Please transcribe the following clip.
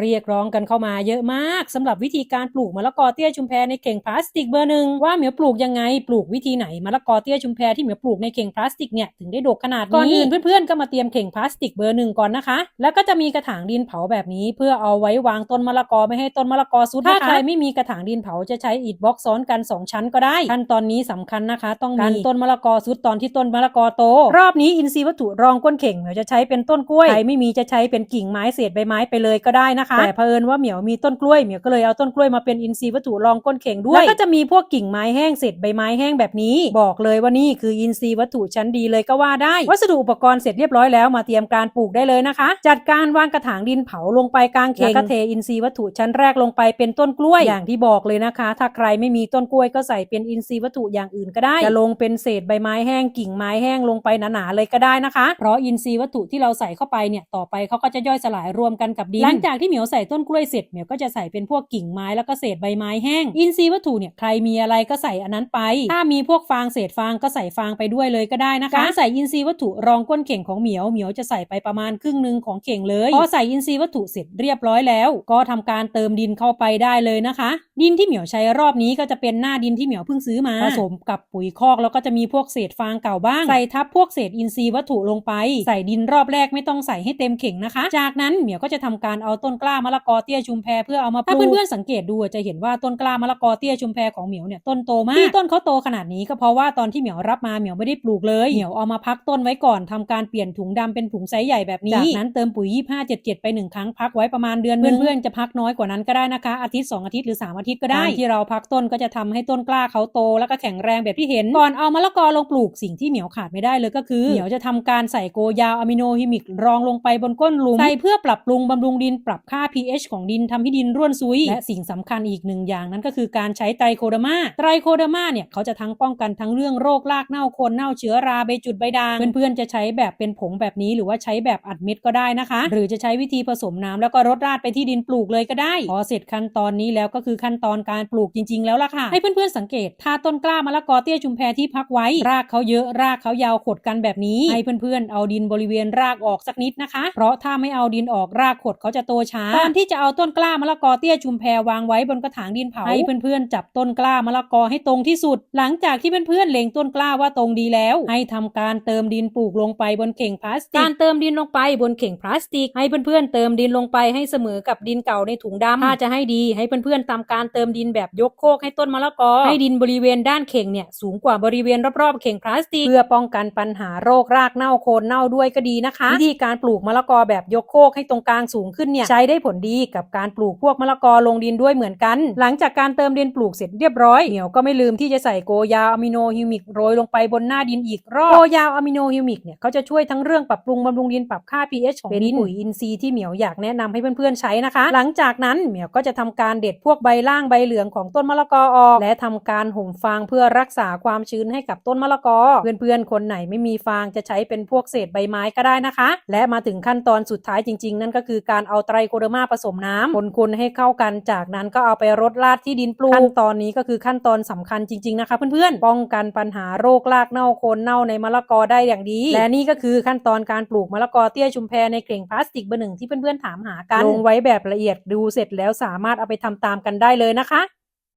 เรียกร้องกันเข้ามาเยอะมากสำหรับวิธีการปลูกมะละกอเตี้ยชุมแพในเข่งพลาสติกเบอร์หนึ่งว่าเหมียวปลูกยังไงปลูกวิธีไหนมะละกอเตี้ยชุมแพที่เหมียวปลูกในเข่งพลาสติกเนี่ยถึงได้ดกขนาดนี้ก่อนอื่นเพื่อนๆก็มาเตรียมเข่งพลาสติกเบอร์หนึ่งก่อนนะคะ แล้วก็จะมีกระถางดินเผาแบบนี้ เพื่อเอาไว้วางต้นมะละกอไม่ให้ต้นมะละกอสุดถ้าใครไม่มีกระถางดินเผาจะใช้อิฐบล็อกซ้อนกันสองชั้นก็ได้ขั้นตอนนี้สำคัญนะคะ ต้องมีต้นมะละกอสุดตอนที่ต้นมะละกอโต รอบนี้อินทรีย์วัตถุรองก้นเข่งเหมียวจะใช้เป็นต้นกล้วยใครไม่มีจะใช้เป็นกิ่งไม้เศษใบไม้ไปเลยก็ได้นะคะแต่เผอิญว่าเหมียวมีต้นกล้วยเหมียวก็เลยเอาต้นกล้วยมาเป็นอินทรีย์วัตถุรองก้นเข่งด้วยแล้วก็จะมีพวกกิ่งไม้แห้งเศษใบไม้แห้งแบบนี้ บอกเลยว่านี่คืออินทรีย์วัตถุชั้นดีเลยก็ว่าได้ วัสดุอุปกรณ์เสร็จเรียบร้อยแล้วมาเตรียมการปลูกได้เลยนะคะ จัดการวางกระถางดินเผาลงไปกลางเข่งแล้วก็เทอินทรีย์วัตถุชั้นแรกลงไปเป็นต้นกล้วยอย่างที่บอกเลยนะคะ ถ้าใครไม่มีต้นกล้วยก็ใส่เป็นอินทรีย์วัตถุอย่างอื่นก็ได้จะลงเป็นเศษใบไม้แห้งกิ่งไม้แห้งลงไปหนาๆเลยก็ได้นะคะ เพราะอินทรีย์วัตถุที่เราใส่เข้าไปเนี่ยต่อไปเขาก็จะย่อยสลายรวมกันกับดินหลังจากที่เหมียวใส่ต้นกล้วยเสร็จเหมียวก็จะใส่เป็นพวกกิ่งไม้แล้วก็เศษใบไม้แห้ง อินทรีย์วัตถุเนี่ยใครมีอะไรก็ใส่อันนั้นไป ถ้ามีพวกฟางเศษฟางก็ใส่ฟางไปด้วยเลยก็ได้นะคะการใส่อินทรีย์วัตถุรองก้นเข่งของเหมียวเหมียวจะใส่ไปประมาณครึ่งหนึ่งของเข่งเลยพอใส่อินทรีย์วัตถุเสร็จเรียบร้อยแล้ว ก็ทำการเติมดินเข้าไปได้เลยนะคะ ดินที่เหมียวใช้รอบนี้ก็จะเป็นหน้าดินที่เหมียวเพิ่งซื้อมาผสมกับปุ๋ยคอกแล้วก็จะมีพวกเศษฟางเก่าบ้างใส่ทับพวกเศษอินทรีย์วัตถุลงไป ใส่ดินรอบแรกไม่ต้องใส่ให้เต็มเข่งนะคะ จากนั้นเหมียวก็จะทำการเอาต้นกล้ามะละกอเตี้ยชุมแพเพื่อเอามาปลูกถ้าเพื่อนๆสังเกตดูจะเห็นว่าต้นกล้ามะละกอเตี้ยชุมแพของเหมียวเนี่ยต้นโตมากที่ต้นเขาโตขนาดนี้ก็เพราะว่าตอนที่เหมียวรับมาเหมียวไม่ได้ปลูกเลยเหมียวเอามาพักต้นไว้ก่อนทำการเปลี่ยนถุงดำเป็นถุงไซส์ใหญ่แบบนี้จากนั้นเติมปุ๋ย25 77ไปหนึ่งครั้งพักไว้ประมาณเดือนนึงเพื่อนๆจะพักน้อยกว่านั้นก็ได้นะคะ อาทิตย์ 2 อาทิตย์หรือ 3 อาทิตย์ก็ได้การที่เราพักต้นก็จะทำให้ต้นกล้าเขาโต แล้วก็แข็งแรงแบบที่เห็นก่อนเอามะละกอลงปลูกสิ่งที่เหมียวขาดไม่ได้เลยก็คือเหมียวจะทำการใส่โกยาวอะมิโนฮิมิกรองลงไปบนก้นหลุมใส่เพื่อปรับปรุงบำรุงดินปรับค่า pH ของดินทำให้ดินร่วนซุย และสิ่งสำคัญอีกหนึ่งอย่างนั้นก็คือการใช้ไตรโคเดมาไตรโคเดมาเนี่ยเขาจะทั้งป้องกันทั้งเรื่องโรครากเน่าโคนเน่าเชื้อราใบจุดใบด่างเพื่อนๆจะใช้แบบเป็นผงแบบนี้หรือว่าใช้แบบอัดเม็ดก็ได้นะคะ หรือจะใช้วิธีผสมน้ำแล้วก็รดราดไปที่ดินปลูกเลยก็ได้ พอเสร็จขั้นตอนนี้แล้วก็คือขั้นตอนการปลูกจริง ๆ แล้วล่ะค่ะ ให้เพื่อนๆสังเกต ถ้าต้นกล้ามะละกอเตี้ยชุมแพที่พักไว้ รากเขาเยอะรากเขายาวขดกันแบบนี้ ให้เพื่อนๆเอาดินบริเวณรากออกสักนิดนะคะ เพราะถ้าไม่เอาดินออกรากขดเขาจะโตช้าตอนที่จะเอาต้นกล้ามะละกอเตี้ยชุมแพวางไว้บนกระถางดินเผาให้เพื่อนๆจับต้นกล้ามะละกอให้ตรงที่สุด หลังจากที่เพื่อนๆเล็งต้นกล้าว่าตรงดีแล้ว ให้ทำการเติมดินปลูกลงไปบนเข่งพลาสติกการเติมดินลงไปบนเข่งพลาสติก ให้เพื่อนๆเติมดินลงไปให้เสมอกับดินเก่าในถุงดำถ้าจะให้ดีให้เพื่อนๆทำการเติมดินแบบยกโคกให้ต้นมะละกอ ให้ดินบริเวณด้านเข่งเนี่ยสูงกว่าบริเวณรอบๆเข่งพลาสติก เพื่อป้องกันปัญหาโรครากเน่าโคนเน่าด้วยก็ดีนะคะ วิธีการปลูกมะละกอแบบยกโคกให้ตรงกลางสูงขึ้นเนี่ยใช้ได้ผลดีกับการปลูกพวกมะละกอลงดินด้วยเหมือนกัน หลังจากการเติมดินปลูกเสร็จเรียบร้อยเหนียวก็ไม่ลืมที่จะใส่โกยาอะมิโนฮิวมิกโรยลงไปบนหน้าดินอีกรอบโกยาอะมิโนฮิวมิกเนี่ยเขาจะช่วยทั้งเรื่องปรับปรุงบำรุงดินปรับค่า pH ของดินปุ๋ยอินทรีย์ที่เหมียวอยากแนะนำให้เพื่อนๆใช้นะคะ หลังจากนั้นเหมียวก็จะทำการเด็ดพวกใบล่างใบเหลืองของต้นมะละกอออก และทำการห่มฟางเพื่อรักษาความชื้นให้กับต้นมะละกอ เพื่อนๆคนไหนไม่มีฟางจะใช้เป็นพวกเศษใบไม้ก็ได้นะคะ และมาถึงขั้นตอนสุดท้ายจริงๆ นั่นก็คือการเอาไตรโคเดอร์มาผสมน้ำคนๆให้เข้ากันจากนั้นก็เอาไปรดราดที่ดินปลูกขั้นตอนนี้ก็คือขั้นตอนสำคัญจริง ๆ นะคะเพื่อนๆ ป้องกันปัญหาโรครากเน่าโคนเน่าในมะละกอได้อย่างดี และนี่ก็คือขั้นตอนการปลูกมะละกอเตี้ยชุมแพในเข่งพลาสติกเบอร์หนึ่งที่เพื่อนๆถามหากันลงไว้แบบละเอียดดูเสร็จแล้วสามารถเอาไปทำตามกันได้เลยนะคะ